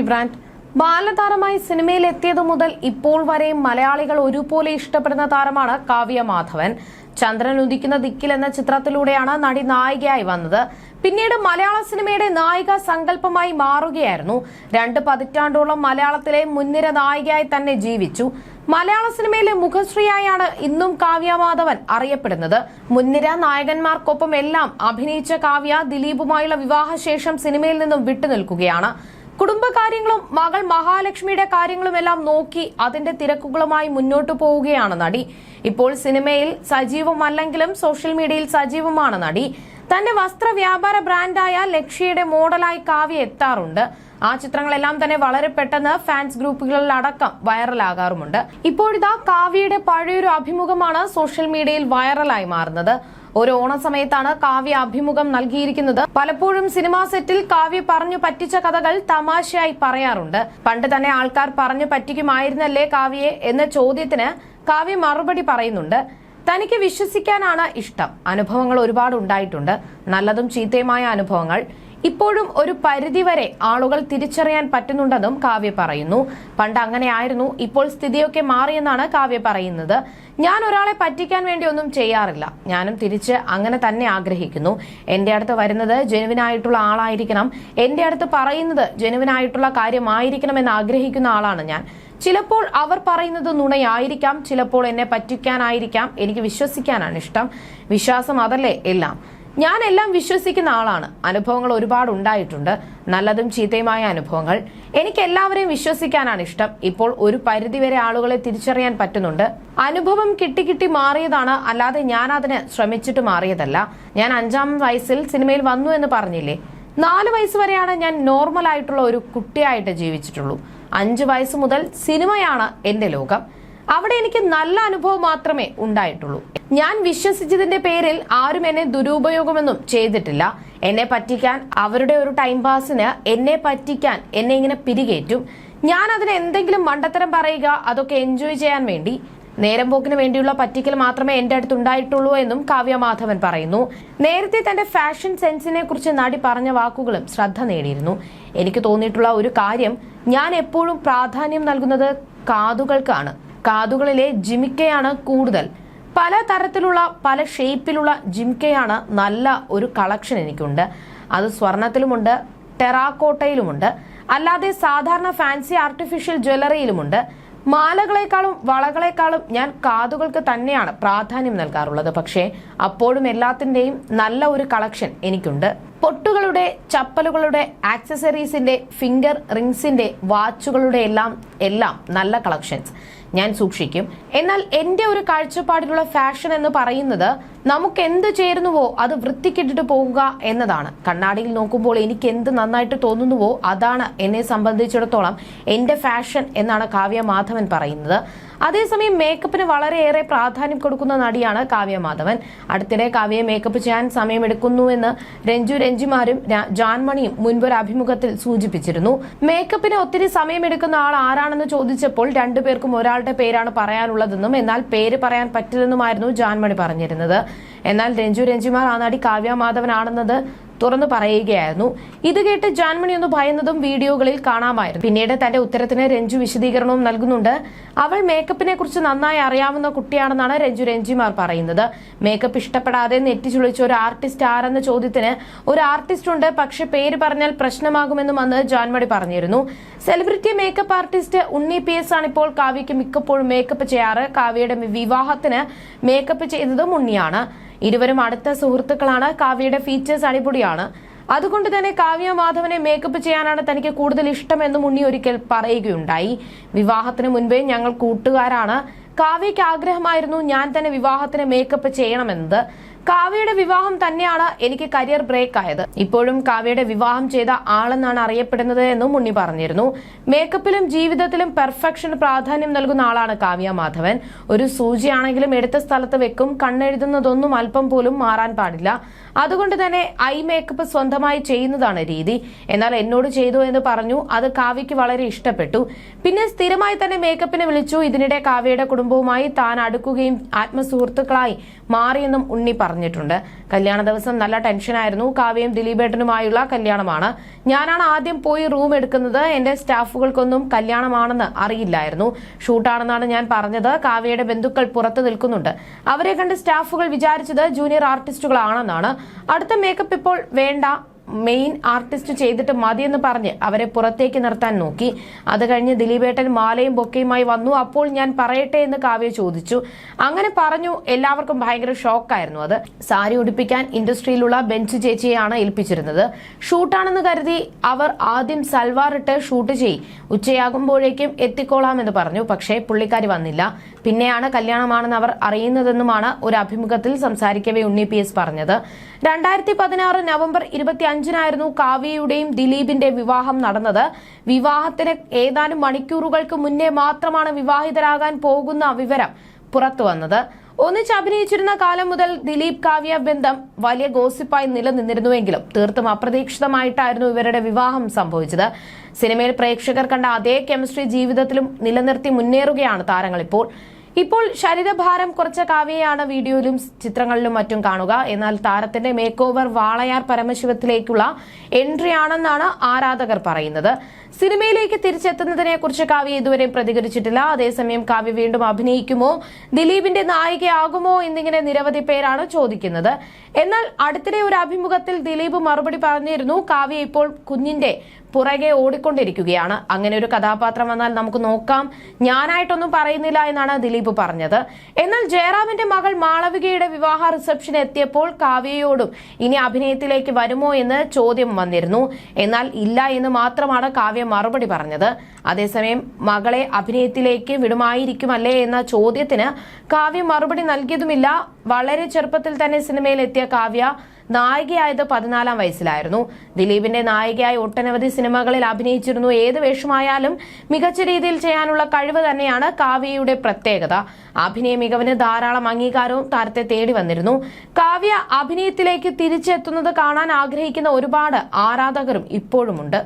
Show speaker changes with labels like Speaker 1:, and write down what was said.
Speaker 1: Brand. ബാലതാരമായി സിനിമയിൽ എത്തിയതു മുതൽ ഇപ്പോൾ വരെയും മലയാളികൾ ഒരുപോലെ ഇഷ്ടപ്പെടുന്ന താരമാണ് കാവ്യ മാധവൻ. ചന്ദ്രൻ ഉദിക്കുന്ന ദിക്കിൽ എന്ന ചിത്രത്തിലൂടെയാണ് നടി നായികയായി വന്നത്. പിന്നീട് മലയാള സിനിമയുടെ നായിക സങ്കല്പമായി മാറുകയായിരുന്നു. രണ്ട് പതിറ്റാണ്ടോളം മലയാളത്തിലെ മുൻനിര നായികയായി തന്നെ ജീവിച്ചു. മലയാള സിനിമയിലെ മുഖശ്രീയായാണ് ഇന്നും കാവ്യ മാധവൻ അറിയപ്പെടുന്നത്. മുൻനിര നായകന്മാർക്കൊപ്പം എല്ലാം അഭിനയിച്ച കാവ്യ ദിലീപുമായുള്ള വിവാഹശേഷം സിനിമയിൽ നിന്നും വിട്ടുനിൽക്കുകയാണ്. കുടുംബകാര്യങ്ങളും മകൾ മഹാലക്ഷ്മിയുടെ കാര്യങ്ങളും എല്ലാം നോക്കി അതിന്റെ തിരക്കുകളുമായി മുന്നോട്ടു പോവുകയാണ് നടി. ഇപ്പോൾ സിനിമയിൽ സജീവമല്ലെങ്കിലും സോഷ്യൽ മീഡിയയിൽ സജീവമാണ് നടി. തന്റെ വസ്ത്ര വ്യാപാര ബ്രാൻഡായ ലക്ഷ്യയുടെ മോഡലായി കാവ്യ എത്താറുണ്ട്. ആ ചിത്രങ്ങളെല്ലാം തന്നെ വളരെ പെട്ടെന്ന് ഫാൻസ് ഗ്രൂപ്പുകളിലടക്കം വൈറലാകാറുമുണ്ട്. ഇപ്പോഴിതാ കാവ്യയുടെ പഴയൊരു അഭിമുഖമാണ് സോഷ്യൽ മീഡിയയിൽ വൈറലായി മാറുന്നത്. ഒരു ഓണ സമയത്താണ് കാവ്യ അഭിമുഖം നൽകിയിരിക്കുന്നത്. പലപ്പോഴും സിനിമാ സെറ്റിൽ കാവ്യ പറഞ്ഞു പറ്റിച്ച കഥകൾ തമാശയായി പറയാറുണ്ട്. പണ്ട് തന്നെ ആൾക്കാർ പറഞ്ഞു പറ്റിക്കുമായിരുന്നല്ലേ കാവ്യയെ എന്ന ചോദ്യത്തിന് കാവ്യ മറുപടി പറയുന്നുണ്ട്. തനിക്ക് വിശ്വസിക്കാനാണ് ഇഷ്ടം. അനുഭവങ്ങൾ ഒരുപാട് ഉണ്ടായിട്ടുണ്ട്. നല്ലതും ചീത്തയുമായ അനുഭവങ്ങൾ. ഇപ്പോഴും ഒരു പരിധിവരെ ആളുകൾ തിരിച്ചറിയാൻ പറ്റുന്നുണ്ടെന്നും കാവ്യ പറയുന്നു. പണ്ട് അങ്ങനെയായിരുന്നു. ഇപ്പോൾ സ്ഥിതിയൊക്കെ മാറിയെന്നാണ് കാവ്യ പറയുന്നത്. ഞാൻ ഒരാളെ പറ്റിക്കാൻ വേണ്ടി ഒന്നും ചെയ്യാറില്ല. ഞാനും തിരിച്ച് അങ്ങനെ തന്നെ ആഗ്രഹിക്കുന്നു. എന്റെ അടുത്ത് വരുന്നത് ജനുവിനായിട്ടുള്ള ആളായിരിക്കണം. എന്റെ അടുത്ത് പറയുന്നത് ജനുവിനായിട്ടുള്ള കാര്യമായിരിക്കണം എന്ന് ആഗ്രഹിക്കുന്ന ആളാണ് ഞാൻ. ചിലപ്പോൾ അവർ പറയുന്നത് നുണയായിരിക്കാം. ചിലപ്പോൾ എന്നെ പറ്റിക്കാനായിരിക്കാം. എനിക്ക് വിശ്വസിക്കാനാണ് ഇഷ്ടം. വിശ്വാസം അതല്ലേ എല്ലാം. ഞാൻ എല്ലാം വിശ്വസിക്കുന്ന ആളാണ്. അനുഭവങ്ങൾ ഒരുപാട് ഉണ്ടായിട്ടുണ്ട്. നല്ലതും ചീത്തയുമായ അനുഭവങ്ങൾ. എനിക്ക് എല്ലാവരെയും വിശ്വസിക്കാനാണ് ഇഷ്ടം. ഇപ്പോൾ ഒരു പരിധിവരെ ആളുകളെ തിരിച്ചറിയാൻ പറ്റുന്നുണ്ട്. അനുഭവം കിട്ടി കിട്ടി മാറിയതാണ്. അല്ലാതെ ഞാൻ അതിന് ശ്രമിച്ചിട്ട് മാറിയതല്ല. ഞാൻ അഞ്ചാം വയസ്സിൽ സിനിമയിൽ വന്നു എന്ന് പറഞ്ഞില്ലേ? നാല് വയസ്സ് വരെയാണ് ഞാൻ നോർമൽ ആയിട്ടുള്ള ഒരു കുട്ടിയായിട്ട് ജീവിച്ചിട്ടുള്ളൂ. അഞ്ച് വയസ്സ് മുതൽ സിനിമയാണ് എന്റെ ലോകം. അവിടെ എനിക്ക് നല്ല അനുഭവം മാത്രമേ ഉണ്ടായിട്ടുള്ളൂ. ഞാൻ വിശ്വസിച്ചതിന്റെ പേരിൽ ആരും എന്നെ ദുരുപയോഗമൊന്നും ചെയ്തിട്ടില്ല. എന്നെ പറ്റിക്കാൻ അവരുടെ ഒരു ടൈം പാസിന് എന്നെ പറ്റിക്കാൻ എന്നെ ഇങ്ങനെ പിരികേറ്റും. ഞാൻ അതിന് എന്തെങ്കിലും മണ്ടത്തരം പറയുക അതൊക്കെ എൻജോയ് ചെയ്യാൻ വേണ്ടി. നേരം പോക്കിന് വേണ്ടിയുള്ള പറ്റിക്കൽ മാത്രമേ എന്റെ അടുത്ത് ഉണ്ടായിട്ടുള്ളൂ എന്നും കാവ്യ മാധവൻ പറയുന്നു. നേരത്തെ തന്റെ ഫാഷൻ സെൻസിനെ കുറിച്ച് നടി പറഞ്ഞ വാക്കുകളും ശ്രദ്ധ നേടിയിരുന്നു. എനിക്ക് തോന്നിയിട്ടുള്ള ഒരു കാര്യം ഞാൻ എപ്പോഴും പ്രാധാന്യം നൽകുന്നത് കാതുകൾക്കാണ്. കാതുകളിലെ ജിമിക്കയാണ് കൂടുതൽ. പല തരത്തിലുള്ള പല ഷേപ്പിലുള്ള ജിംക്കയാണ് നല്ല ഒരു കളക്ഷൻ എനിക്കുണ്ട്. അത് സ്വർണത്തിലുമുണ്ട് ടെറാക്കോട്ടയിലുമുണ്ട്. അല്ലാതെ സാധാരണ ഫാൻസി ആർട്ടിഫിഷ്യൽ ജ്വല്ലറിയിലുമുണ്ട്. മാലകളെക്കാളും വളകളെക്കാളും ഞാൻ കാതുകൾക്ക് തന്നെയാണ് പ്രാധാന്യം നൽകാറുള്ളത്. പക്ഷേ അപ്പോഴും എല്ലാത്തിന്റെയും നല്ല ഒരു കളക്ഷൻ എനിക്കുണ്ട്. പൊട്ടുകളുടെ ചപ്പലുകളുടെ ആക്സസറീസിന്റെ ഫിംഗർ റിങ്സിന്റെ വാച്ചുകളുടെ എല്ലാം എല്ലാം നല്ല കളക്ഷൻസ്. ഞാൻ സൂക്ഷിക്കും. എന്നാൽ എന്റെ ഒരു കാഴ്ചപ്പാടിലുള്ള ഫാഷൻ എന്ന് പറയുന്നത് നമുക്ക് എന്ത് ചേരുന്നുവോ അത് വൃത്തിക്കിട്ടിട്ട് പോകുക എന്നതാണ്. കണ്ണാടിയിൽ നോക്കുമ്പോൾ എനിക്ക് എന്ത് നന്നായിട്ട് തോന്നുന്നുവോ അതാണ് എന്നെ സംബന്ധിച്ചിടത്തോളം എന്റെ ഫാഷൻ എന്നാണ് കാവ്യ മാധവൻ പറയുന്നത്. അതേസമയം മേക്കപ്പിന് വളരെയേറെ പ്രാധാന്യം കൊടുക്കുന്ന നടിയാണ് കാവ്യ മാധവൻ. അടുത്തിടെ കാവ്യയെ മേക്കപ്പ് ചെയ്യാൻ സമയമെടുക്കുന്നുവെന്ന് രഞ്ജു രഞ്ജിമാരും ജാൻമണിയും മുൻപൊരു അഭിമുഖത്തിൽ സൂചിപ്പിച്ചിരുന്നു. മേക്കപ്പിന് ഒത്തിരി സമയമെടുക്കുന്ന ആൾ ആരാണെന്ന് ചോദിച്ചപ്പോൾ രണ്ടുപേർക്കും ഒരാളുടെ പേരാണ് പറയാനുള്ളതെന്നും എന്നാൽ പേര് പറയാൻ പറ്റില്ലെന്നുമായിരുന്നു ജാൻമണി പറഞ്ഞിരുന്നത്. എന്നാൽ രഞ്ജു രഞ്ജിമാർ ആ നടി കാവ്യ മാധവനാണെന്നത് തുറന്നു പറയുകയായിരുന്നു. ഇത് കേട്ട് ജാൻമണി ഒന്ന് ഭയന്നതും വീഡിയോകളിൽ കാണാമായിരുന്നു. പിന്നീട് തന്റെ ഉത്തരത്തിന് രഞ്ജു വിശദീകരണവും നൽകുന്നുണ്ട്. അവൾ മേക്കപ്പിനെ കുറിച്ച് നന്നായി അറിയാവുന്ന കുട്ടിയാണെന്നാണ് രഞ്ജു രഞ്ജിമാർ പറയുന്നത്. മേക്കപ്പ് ഇഷ്ടപ്പെടാതെ നെറ്റി ചുളിച്ച ഒരു ആർട്ടിസ്റ്റ് ആരെന്ന ചോദ്യത്തിന് ഒരു ആർട്ടിസ്റ്റ് ഉണ്ട് പക്ഷെ പേര് പറഞ്ഞാൽ പ്രശ്നമാകുമെന്നും അന്ന് ജാൻമണി പറഞ്ഞിരുന്നു. Celebrity makeup artist Unni P S ആണ് ഇപ്പോൾ കാവ്യയ്ക്ക് മിക്കപ്പോഴും മേക്കപ്പ് ചെയ്യാറ്. കാവ്യയുടെ വിവാഹത്തിന് മേക്കപ്പ് ചെയ്തതും ഉണ്ണിയാണ്. ഇരുവരും അടുത്ത സുഹൃത്തുക്കളാണ്. കാവ്യയുടെ ഫീച്ചേഴ്സ് അടിപൊളിയാണ്. അതുകൊണ്ട് തന്നെ കാവ്യ മാധവനെ മേക്കപ്പ് ചെയ്യാനാണ് തനിക്ക് കൂടുതൽ ഇഷ്ടമെന്നും ഉണ്ണി ഒരിക്കൽ പറയുകയുണ്ടായി. വിവാഹത്തിന് മുൻപേ ഞങ്ങൾ കൂട്ടുകാരാണ്. കാവ്യയ്ക്ക് ആഗ്രഹമായിരുന്നു ഞാൻ തന്നെ വിവാഹത്തിന് മേക്കപ്പ് ചെയ്യണമെന്നത്. കാവ്യയുടെ വിവാഹം തന്നെയാണ് എനിക്ക് കരിയർ ബ്രേക്ക് ആയത് ഇപ്പോഴും കാവ്യയുടെ വിവാഹം ചെയ്ത ആളെന്നാണ് അറിയപ്പെടുന്നത് എന്നും ഉണ്ണി പറഞ്ഞിരുന്നു. മേക്കപ്പിലും ജീവിതത്തിലും പെർഫെക്ഷൻ പ്രാധാന്യം നൽകുന്ന ആളാണ് കാവ്യ മാധവൻ. ഒരു സൂചിയാണെങ്കിലും എടുത്ത സ്ഥലത്ത് വെക്കും കണ്ണെഴുതുന്നതൊന്നും അല്പം പോലും മാറാൻ പാടില്ല. അതുകൊണ്ട് തന്നെ ഐ മേക്കപ്പ് സ്വന്തമായി ചെയ്യുന്നതാണ് രീതി. എന്നാൽ എന്നോട് ചെയ്തു എന്ന് പറഞ്ഞു അത് കാവ്യയ്ക്ക് വളരെ ഇഷ്ടപ്പെട്ടു. പിന്നെ സ്ഥിരമായി തന്നെ മേക്കപ്പിനെ വിളിച്ചു. ഇതിനിടെ കാവ്യയുടെ കുടുംബവുമായി താൻ അടുക്കുകയും ആത്മസുഹൃത്തുക്കളായി മാറിയെന്നും ഉണ്ണി പറഞ്ഞു. പറഞ്ഞിട്ടുണ്ട്. കല്യാണ ദിവസം നല്ല ടെൻഷനായിരുന്നു. കാവ്യയും ദിലീപേട്ടനുമായുള്ള കല്യാണമാണ്. ഞാനാണ് ആദ്യം പോയി റൂം എടുക്കുന്നത്. എന്റെ സ്റ്റാഫുകൾക്കൊന്നും കല്യാണമാണെന്ന് അറിയില്ലായിരുന്നു. ഷൂട്ടാണെന്നാണ് ഞാൻ പറഞ്ഞത്. കാവ്യയുടെ ബന്ധുക്കൾ പുറത്തു നിൽക്കുന്നുണ്ട്. അവരെ കണ്ട് സ്റ്റാഫുകൾ വിചാരിച്ചത് ജൂനിയർ ആർട്ടിസ്റ്റുകളാണെന്നാണ്. അടുത്ത മേക്കപ്പ് ഇപ്പോൾ വേണ്ട. മെയിൻ ആർട്ടിസ്റ്റ് ചെയ്തിട്ട് മതിയെന്ന് പറഞ്ഞ് അവരെ പുറത്തേക്ക് നിർത്താൻ നോക്കി. അത് കഴിഞ്ഞ് ദിലീപേട്ടൻ മാലയും ബൊക്കയുമായി വന്നു. അപ്പോൾ ഞാൻ പറയട്ടെ എന്ന് കാവ്യ ചോദിച്ചു. അങ്ങനെ പറഞ്ഞു. എല്ലാവർക്കും ഭയങ്കര ഷോക്കായിരുന്നു അത്. സാരി ഉടുപ്പിക്കാൻ ഇൻഡസ്ട്രിയിലുള്ള ബെഞ്ച് ചേച്ചിയെയാണ് ഏൽപ്പിച്ചിരുന്നത്. ഷൂട്ടാണെന്ന് കരുതി അവർ ആദ്യം സൽവാർ ഇട്ട് ഷൂട്ട് ചെയ്യും ഉച്ചയാകുമ്പോഴേക്കും എത്തിക്കോളാമെന്ന് പറഞ്ഞു. പക്ഷേ പുള്ളിക്കാരി വന്നില്ല. പിന്നെയാണ് കല്യാണമാണെന്ന് അവർ അറിയുന്നതെന്നുമാണ് ഒരു അഭിമുഖത്തിൽ സംസാരിക്കവേ ഉണ്ണി പി എസ് പറഞ്ഞത്. രണ്ടായിരത്തി പതിനാറ് നവംബർ ഇരുപത്തി അഞ്ചിനായിരുന്നു കാവ്യയുടെയും ദിലീപിന്റെ വിവാഹം നടന്നത്. വിവാഹത്തിന് ഏതാനും മണിക്കൂറുകൾക്ക് മുന്നേ മാത്രമാണ് വിവാഹിതരാകാൻ പോകുന്ന വിവരം പുറത്തുവന്നത് ഒന്നിച്ച് അഭിനയിച്ചിരുന്ന കാലം മുതൽ ദിലീപ് കാവ്യ ബന്ധം വലിയ ഗോസിപ്പായി നിലനിന്നിരുന്നുവെങ്കിലും തീർത്തും അപ്രതീക്ഷിതമായിട്ടായിരുന്നു ഇവരുടെ വിവാഹം സംഭവിച്ചത്. സിനിമയിൽ പ്രേക്ഷകർ കണ്ട അതേ കെമിസ്ട്രി ജീവിതത്തിലും നിലനിർത്തി മുന്നേറുകയാണ് താരങ്ങൾ ഇപ്പോൾ. ഇപ്പോൾ ശരീരഭാരം കുറച്ച കാവ്യയാണ് വീഡിയോയിലും ചിത്രങ്ങളിലും മറ്റും കാണുക. എന്നാൽ താരത്തിന്റെ മേക്ക് ഓവർ വാളയാർ പരമശിവത്തിലേക്കുള്ള എൻട്രി ആണെന്നാണ് ആരാധകർ പറയുന്നത്. സിനിമയിലേക്ക് തിരിച്ചെത്തുന്നതിനെ കുറിച്ച് കാവ്യ ഇതുവരെ പ്രതികരിച്ചിട്ടില്ല. അതേസമയം കാവ്യ വീണ്ടും അഭിനയിക്കുമോ? ദിലീപിന്റെ നായികയാകുമോ? എന്നിങ്ങനെ നിരവധി പേരാണ് ചോദിക്കുന്നത്. എന്നാൽ അടുത്തിടെ ഒരു അഭിമുഖത്തിൽ ദിലീപ് മറുപടി പറഞ്ഞിരുന്നു. കാവ്യ ഇപ്പോൾ കുഞ്ഞിന്റെ പുറകെ ഓടിക്കൊണ്ടിരിക്കുകയാണ്. അങ്ങനെ ഒരു കഥാപാത്രം വന്നാൽ നമുക്ക് നോക്കാം. ഞാനായിട്ടൊന്നും പറയുന്നില്ല എന്നാണ് ദിലീപ് പറഞ്ഞത്. എന്നാൽ ജയറാമിന്റെ മകൾ മാളവികയുടെ വിവാഹ റിസപ്ഷൻ എത്തിയപ്പോൾ കാവ്യയോടും ഇനി അഭിനയത്തിലേക്ക് വരുമോ എന്ന് ചോദ്യം വന്നിരുന്നു. എന്നാൽ ഇല്ല എന്ന് മാത്രമാണ് കാവ്യ മറുപടി പറഞ്ഞത്. അതേസമയം മകളെ അഭിനയത്തിലേക്ക് വിടുമായിരിക്കുമല്ലേ എന്ന ചോദ്യത്തിന് കാവ്യ മറുപടി നൽകിയതുമില്ല. വളരെ ചെറുപ്പത്തിൽ തന്നെ സിനിമയിൽ എത്തിയ കാവ്യ നായികയായത് പതിനാലാം വയസ്സിലായിരുന്നു. ദിലീപിന്റെ നായികയായി ഒട്ടനവധി സിനിമകളിൽ അഭിനയിച്ചിരുന്നു. ഏത് വേഷമായാലും മികച്ച രീതിയിൽ ചെയ്യാനുള്ള കഴിവ് തന്നെയാണ് കാവ്യയുടെ പ്രത്യേകത. അഭിനയ മികവിന് ധാരാളം അംഗീകാരവും താരത്തെ തേടി വന്നിരുന്നു. കാവ്യ അഭിനയത്തിലേക്ക് തിരിച്ചെത്തുന്നത് കാണാൻ ആഗ്രഹിക്കുന്ന ഒരുപാട് ആരാധകരും ഇപ്പോഴുമുണ്ട്.